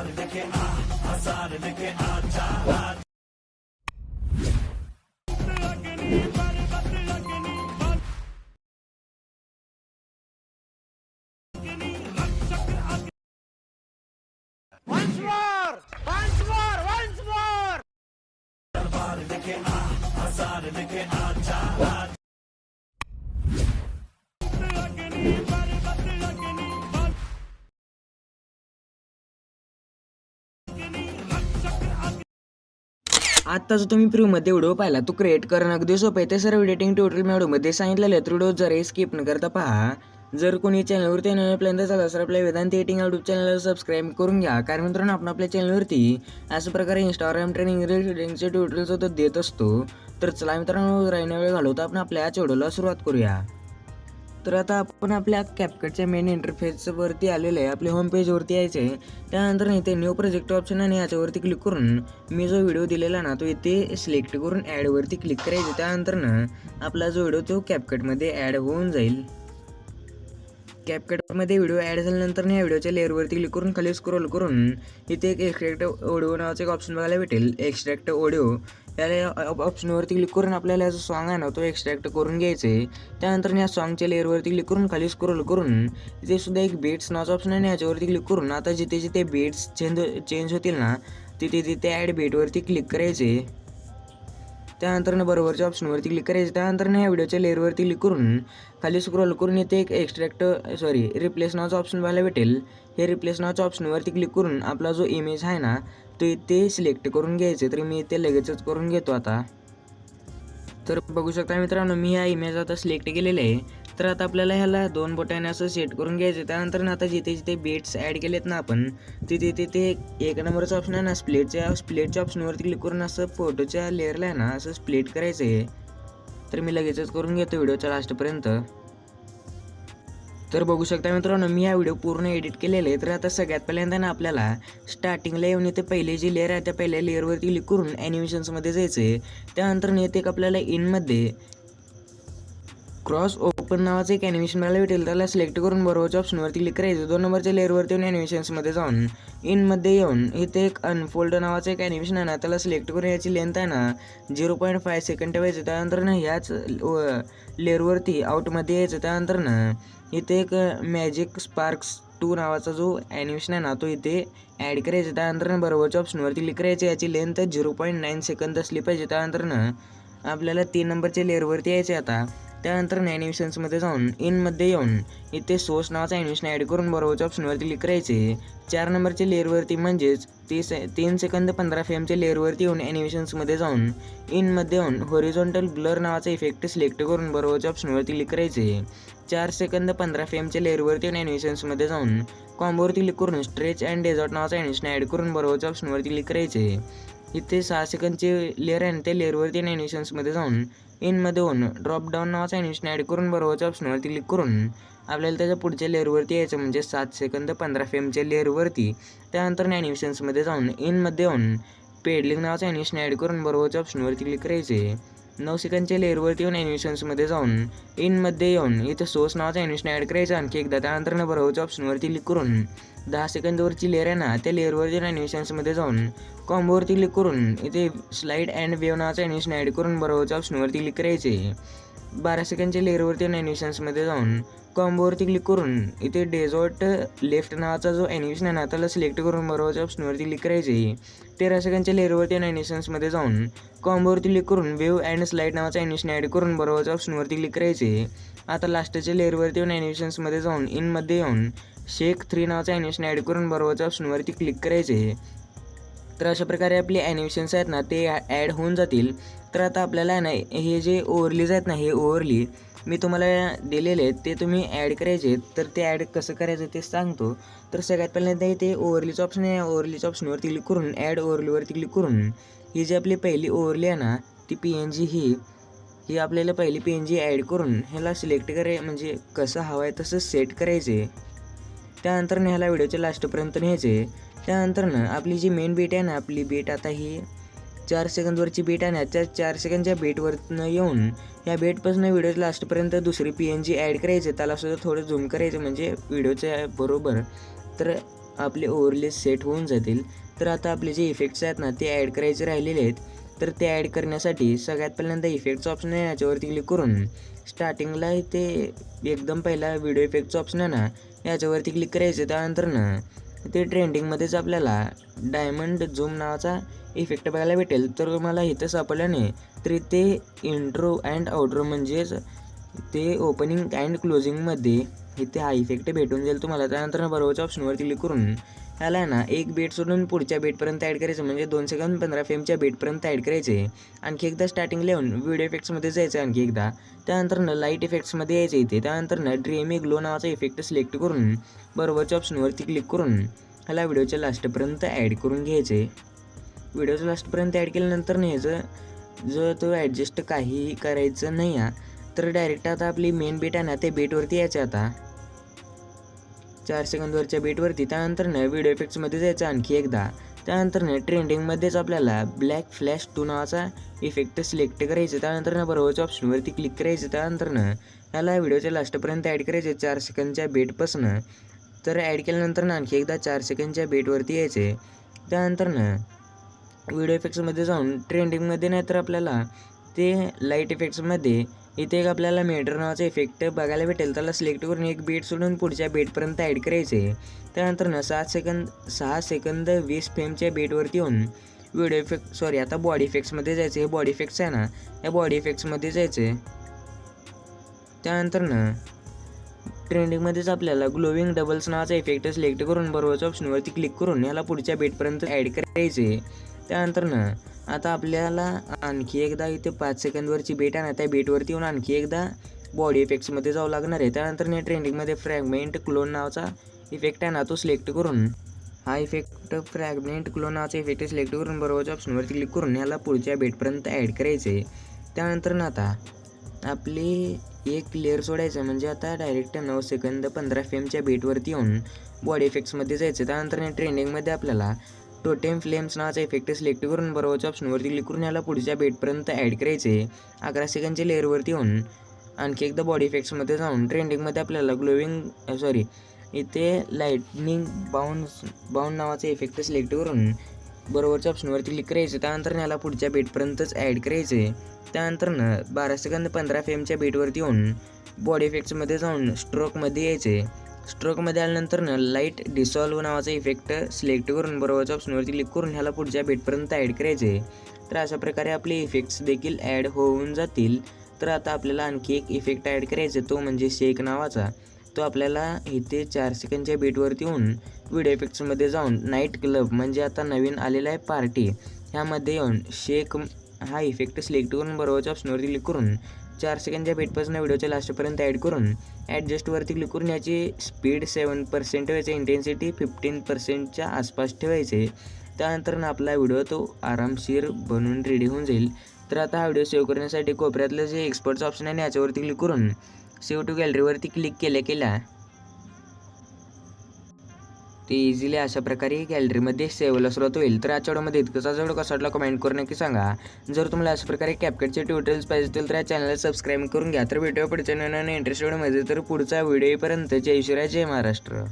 হাজার দেখে আ হাজার দেখে আ চার आत्ता जो तुम्ही प्रूमध्ये व्हिडिओ पाहिला तो क्रिएट करणं अगदी सोपं आहे. ते सर्व एडिटिंग ट्युटोरियल मी व्हिडिओमध्ये सांगितलेलं आहे. व्हिडिओ जरा स्किप न करता पहा. जर कोणी चॅनलवरती नवीनपर्यंत प्लॅन तर आपल्या वेदांत एटिंग यूट्यूब चॅनलला सबस्क्राईब करून घ्या. कारण मित्रांनो आपण आपल्या चॅनलवरती अशा प्रकारे इंस्टाग्राम ट्रेनिंग रील शूटिंगचे ट्युटोरियल होतं देत असतो. तर चला मित्रांनो राहिना वेळ घालवता आपण आपल्या या व्हिडिओला सुरुवात करूया. तर आता आपण आपल्या कॅपकटच्या मेन इंटरफेसवरती आलेलं आहे. आपल्या होम पेजवरती यायचं आहे. त्यानंतर इथे न्यू प्रोजेक्ट ऑप्शन आणि याच्यावरती क्लिक करून मी जो व्हिडिओ दिलेला ना तो इथे सिलेक्ट करून ॲडवरती क्लिक करायचं. त्यानंतर ना आपला जो व्हिडिओ तो कॅपकटमध्ये ॲड होऊन जाईल. कॅपकटमध्ये व्हिडिओ ॲड झाल्यानंतर या व्हिडिओच्या लेअरवरती क्लिक करून खाली स्क्रोल करून इथे एक एक्स्ट्रॅक्ट ऑडिओ नावाचं एक ऑप्शन बघायला भेटेल. एक्स्ट्रॅक्ट ऑडिओ त्याला ऑप्शनवरती क्लिक करून आपल्याला जो सॉन्ग आहे ना तो एक्स्ट्रॅक्ट करून घ्यायचं आहे त्यानंतर या सॉन्गच्या लेअरवरती क्लिक करून खाली स्क्रोल करून इथे सुद्धा एक बेट्स नावाचा ऑप्शन आहे याच्यावरती क्लिक करून आता जिथे जिथे बेट्स चेंज चेंज होतील ना तिथे तिथे ॲड बेटवरती क्लिक करायचे त्यानंतर ना बरोबरच्या ऑप्शनवरती क्लिक करायचं त्यानंतर ना या व्हिडिओच्या लेअरवरती क्लिक करून खाली स्क्रोल करून इथे एक एक्स्ट्रॅक्ट सॉरी रिप्लेस नावाचं ऑप्शन पाहायला भेटेल. हे रिप्लेस नावाच्या ऑप्शनवरती क्लिक करून आपला जो इमेज आहे ना तो ते सिलेक्ट करून घ्यायचे तर मी ते लगेचच करून घेतो आता. तर बघू शकता मित्रांनो मी हा इमेज आता सिलेक्ट केलेला आहे. तर आता आपल्याला ह्याला दोन बोटाने असं सेट करून घ्यायचं. त्यानंतर ना आता जिथे जिथे बेट्स ॲड केलेत ना आपण तिथे तिथे एक नंबरचं ऑप्शन आहे ना स्प्लेटच्या स्प्लेटच्या ऑप्शनवरती क्लिक करून असं फोटोच्या लेअरला आहे ना असं स्प्लेट करायचं आहे तर मी लगेचच करून घेतो व्हिडिओच्या लास्टपर्यंत तर बघू शकता मित्रांनो मी हा व्हिडिओ पूर्ण एडिट केलेला आहे. तर आता सगळ्यात पहिल्यांदा ना आपल्याला स्टार्टिंगला येऊन इथे पहिले जी लेअर आहे त्या पहिल्या लेअरवरती क्लिक करून ॲनिमेशन्समध्ये जायचं आहे त्यानंतर येते एक आपल्याला इनमध्ये क्रॉस ओपन नावाचं एक ॲनिमेशन मला भेटेल. त्याला सिलेक्ट करून बरोबरच्या ऑप्शनवरती क्लिक करायचं. दोन नंबरच्या लेअरवरती येऊन ॲनिमेशन्समध्ये जाऊन इनमध्ये येऊन इथे एक अनफोल्ड नावाचं एक ॲनिमेशन आहे ना त्याला सिलेक्ट करून याची लेंथ आहे ना झिरो पॉईंट फाय सेकंड ठेवायचं. त्यानंतर ना ह्याच लेअरवरती आउटमध्ये यायचं. त्यानंतर ना इथे एक मॅजिक स्पार्क्स टू नावाचा जो ॲनिमेशन आहे ना तो इथे ॲड करायचा. त्यानंतर बरोबरच्या ऑप्शनवरती क्लिक करायचं. याची length zero point nine second असली पाहिजे. त्यानंतर ना आपल्याला तीन नंबरच्या लेअरवरती यायचे आता. त्यानंतर ॲनिमेशन्समध्ये जाऊन इनमध्ये येऊन इथे सोर्स नावाचा ॲनिमेशन ॲड करून बरोबरच्या ऑप्शनवरती क्लिक करायचे. चार नंबरच्या लेअरवरती म्हणजेच तीस तीन सेकंद पंधरा फेमच्या लेअरवरती येऊन ॲनिमेशन्समध्ये जाऊन इनमध्ये येऊन होरिझॉन्टल ब्लर नावाचा इफेक्ट सिलेक्ट करून बरोबरच्या ऑप्शनवरती क्लिक करायचे. चार सेकंद पंधरा फेमच्या लेअरवरती येऊन ॲनिमेशन्समध्ये जाऊन कॉम्बोवरती क्लिक करून स्ट्रेच अँड डेझॉर्ट नावाचा ॲनिमेशन ॲड करून बरोबरच्या ऑप्शनवरती क्लिक करायचे. इथे सहा सेकंदचे लेअर आहे त्या लेअरवरती ॲनिमेशन्समध्ये जाऊन इनमध्ये होऊन ड्रॉप डाऊन नावाचा ॲनिमेशन ॲड करून बरोबरच्या ऑप्शनवरती क्लिक करून आपल्याला त्याच्या पुढच्या लेअरवरती यायचं म्हणजे सात सेकंद पंधरा फेमच्या लेअरवरती त्यानंतर ॲनिमेशन्समध्ये जाऊन इनमध्ये येऊन पेडलिंग नावाचं ॲनिमेशन ॲड करून बरोबरच्या ऑप्शनवरती क्लिक करायचे. नऊ सेकंदच्या लेअरवरती येऊन ॲनिमेशन्समध्ये जाऊन इनमध्ये येऊन इथं सोर्स नावाचा ॲनिमेशन ॲड करायचं आणखी एकदा त्यानंतर ना बरोबरच्या ऑप्शनवरती क्लिक करून दहा सेकंदवरची लेअर आहे ना त्या लेअरवरती ॲनिमेशन्समध्ये जाऊन कॉम्बोवरती क्लिक करून इथे स्लाईड अँड वेव नावाचा ॲनिमेशन ॲड करून बरोबरच्या ऑप्शनवरती क्लिक करायचे. बारा सेकंडच्या लेअरवरती ॲनिमेशन्समध्ये जाऊन कॉम्बोवरती क्लिक करून इथे डेझॉर्ट लेफ्ट नावाचा जो ॲनिमेशन आहे ना त्याला सिलेक्ट करून बरोबरच्या ऑप्शनवरती क्लिक करायचे. तेरा सेकंडच्या लेअरवरती ॲनिमेशन्समध्ये जाऊन कॉम्बोवरती क्लिक करून वेव अँड स्लाईड नावाचा ॲनिमेशन ॲड करून बरोबरच्या ऑप्शनवरती क्लिक करायचे. आता लास्टच्या लेअरवरती येऊन ॲनिमेशन्समध्ये जाऊन इनमध्ये येऊन शेक थ्री नावाचा ॲनिमेशन ॲड करून बरोबरच्या ऑप्शनवरती क्लिक करायचे. तर अशा प्रकारे आपले ॲनिमेशन्स आहेत ना ते ॲड होऊन जातील. तर आता आपल्याला आहे ना हे जे ओव्हरलीज आहेत ना हे ओव्हरली मी तुम्हाला दिलेले आहेत ते तुम्ही ॲड करायचे तर ते ॲड कसं करायचं ते सांगतो. तर सगळ्यात पहिल्यांदा ते ओव्हरलीचं ऑप्शन आहे. ओव्हरलीच्या ऑप्शनवरती क्लिक करून ॲड ओव्हरलीवरती क्लिक करून ही जी आपली पहिली ओव्हरली आहे ना ती पी एन जी ही ही आपल्याला पहिली पी एन जी ॲड करून ह्याला सिलेक्ट कराय म्हणजे कसं हवं आहे तसं सेट करायचे त्यानंतर ह्याला व्हिडिओच्या लास्टपर्यंत न्यायचे त्यानंतर ना आपली जी मेन बीट आहे ना आपली बीट आता ही चार सेकंदवरची बीट आहे ना त्या चार सेकंदच्या बेटवरनं येऊन या बेटपासून व्हिडिओ लास्टपर्यंत दुसरी पी एन जी ॲड करायचं त्याला सुद्धा थोडं झूम करायचं म्हणजे व्हिडिओच्या बरोबर. तर आपले ओव्हरले सेट होऊन जातील. तर आता आपले जे इफेक्ट्स आहेत ना ते ॲड करायचे राहिलेले आहेत. तर ते ॲड करण्यासाठी सगळ्यात पहिल्यांदा इफेक्टचं ऑप्शन आहे याच्यावरती क्लिक करून स्टार्टिंगला ते एकदम पहिला व्हिडिओ इफेक्टचं ऑप्शन आहे ना याच्यावरती क्लिक करायचं. त्यानंतर ना ते ट्रेंडिंगमध्येच आपल्याला डायमंड झूम नावाचा इफेक्ट बघायला भेटेल. तर मला इथं सापडल्याने नाही ते इंट्रो अँड आउट्रो म्हणजेच ते ओपनिंग अँड क्लोजिंगमध्ये इथे हा इफेक्ट भेटून जाईल तुम्हाला. त्यानंतर बरोबरच्या ऑप्शनवर क्लिक करून ह्याला आहे ना एक बेट सोडून पुढच्या बेटपर्यंत ॲड करायचं. म्हणजे दोन सेकंद पंधरा फेमच्या बेटपर्यंत ॲड करायचे. आणखी एकदा स्टार्टिंग लिहून व्हिडिओ इफेक्ट्समध्ये जायचं आणखी एकदा. त्यानंतर लाइट इफेक्ट्समध्ये यायचं इथे. त्यानंतर ड्रीमी ग्लो नावाचा इफेक्ट सिलेक्ट करून बरोबरच्या ऑप्शनवरती क्लिक करून ह्याला व्हिडिओच्या लास्टपर्यंत ॲड करून घ्यायचे. व्हिडिओच्या लास्टपर्यंत ॲड केल्यानंतर न्यायचं जर तो ॲडजस्ट काहीही करायचं नाही आहे तर डायरेक्ट आता आपली मेन बेट आहे ना ते बेटवरती यायचं आता. चार सेकंदवरच्या बेटवरती त्यानंतरनं व्हिडिओ इफेक्ट्समध्ये जायचं आणखी एकदा. त्यानंतरनं ट्रेंडिंगमध्येच आपल्याला ब्लॅक फ्लॅश टू नावाचा इफेक्ट सिलेक्ट करायचं त्यानंतर बरोबरच्या ऑप्शनवरती क्लिक करायचं त्यानंतर ह्याला व्हिडिओच्या लास्टपर्यंत ॲड करायचे चार सेकंदच्या बेटपासनं तर ॲड केल्यानंतरनं आणखी एकदा चार सेकंदच्या बेटवरती यायचे. त्यानंतर व्हिडिओ इफेक्ट्समध्ये जाऊन ट्रेंडिंगमध्ये नाही तर आपल्याला ते लाइट इफेक्ट्समध्ये इथे एक आपल्याला मेटर नावाचा इफेक्ट बघायला भेटेल. त्याला सिलेक्ट करून एक बीट सोडून पुढच्या बीटपर्यंत ॲड करायचे त्यानंतरनं सात सेकंद सहा सेकंद वीस फेमच्या बीटवरती येऊन व्हिडिओ इफेक्ट सॉरी आता बॉडी इफेक्ट्समध्ये जायचं हे बॉडी इफेक्ट्स आहे ना या बॉडी इफेक्ट्समध्ये जायचे त्यानंतर ना ट्रेंडिंगमध्येच आपल्याला ग्लोविंग डबल्स नावाचा इफेक्ट सिलेक्ट करून बरोबरच्या ऑप्शनवरती क्लिक करून याला पुढच्या बेटपर्यंत ॲड करायचे त्यानंतर ना आता आपल्याला आणखी एकदा इथे पाच सेकंदवरची बेट आहे ना त्या बेटवरती येऊन आणखी एकदा बॉडी इफेक्ट्समध्ये जावं लागणार आहे. त्यानंतर ने ट्रेंडिंगमध्ये फ्रॅगमेंट क्लोन नावाचा इफेक्ट आहे ना तो सिलेक्ट करून. हा इफेक्ट फ्रॅगमेंट क्लोन नावाचा इफेक्ट सिलेक्ट करून बरोबरच्या ऑप्शनवरती क्लिक करून ह्याला पुढच्या बेटपर्यंत ॲड करायचे त्यानंतर ना आता आपली एक लेअर सोडायचं म्हणजे आता डायरेक्ट नऊ सेकंद पंधरा फेमच्या बेटवरती येऊन बॉडी इफेक्ट्समध्ये जायचं त्यानंतर ट्रेंडिंगमध्ये आपल्याला टोटेम फ्लेम्स नावाचा इफेक्ट सिलेक्ट करून बरोबरच्या ऑप्शनवरती क्लिक करून याला पुढच्या बेटपर्यंत ॲड करायचे. अकरा सेकंडच्या लेअरवरती येऊन आणखी एकदा बॉडी इफेक्ट्समध्ये जाऊन ट्रेंडिंगमध्ये आपल्याला ग्लोविंग सॉरी इथे लाईटनिंग बाउन्स बाउंड नावाचा इफेक्ट सिलेक्ट करून बरोबरच्या ऑप्शनवरती क्लिक करायचं. त्यानंतर याला पुढच्या बेटपर्यंतच ॲड करायचे. त्यानंतर बारा सेकंद पंधरा फेमच्या बेटवरती येऊन बॉडी इफेक्ट्समध्ये जाऊन स्ट्रोकमध्ये यायचे. स्ट्रोकमध्ये आल्यानंतरनं लाइट डिसॉल्व नावाचा इफेक्ट सिलेक्ट करून बरोबरच्या ऑप्शनवरती क्लिक करून ह्याला पुढच्या बेटपर्यंत ॲड करायचे तर अशा प्रकारे आपले इफेक्ट्स देखील ॲड होऊन जातील. तर आता आपल्याला आणखी एक इफेक्ट ॲड करायचा तो म्हणजे शेक नावाचा. तो आपल्याला इथे चार सेकंडच्या बेटवरती येऊन व्हिडिओ इफेक्ट्समध्ये जाऊन नाईट क्लब म्हणजे आता नवीन आलेला आहे पार्टी ह्यामध्ये येऊन शेक हा इफेक्ट सिलेक्ट करून बरोबरच्या ऑप्शनवरती क्लिक करून चार सेकंडच्या भेटपासून व्हिडिओच्या लास्टपर्यंत ॲड करून ॲडजस्टवरती क्लिक करून याची स्पीड सेवन पर्सेंट ठेवायचे इंटेन्सिटी फिफ्टीन पर्सेंटच्या आसपास ठेवायचे. त्यानंतर आपला व्हिडिओ तो आरामशीर बनवून रेडी होऊन जाईल. तर आता हा व्हिडिओ सेव्ह करण्यासाठी कोपऱ्यातलं जे एक्सपर्टचं ऑप्शन आहे याच्यावरती क्लिक करून सेव्ह टू गॅलरीवरती क्लिक केल्या केल्या ते इझिली अशा प्रकारे गॅलरीमध्ये सेव्हला सुरुवात होईल. तर आजच्या व्हिडिओमध्ये इतकंच व्हिडिओ कसा वाटला कमेंट करून नक्की सांगा. जर तुम्हाला अशा प्रकारे कॅपकटचे ट्युटोरियल्स पाहिजे असतील तर या चॅनलला सबस्क्राईब करून घ्या. तर व्हिडिओ पुढच्या नवीन इंटरेस्टमध्ये तर पुढचा व्हिडिओपर्यंत जय शिवराय जय महाराष्ट्र.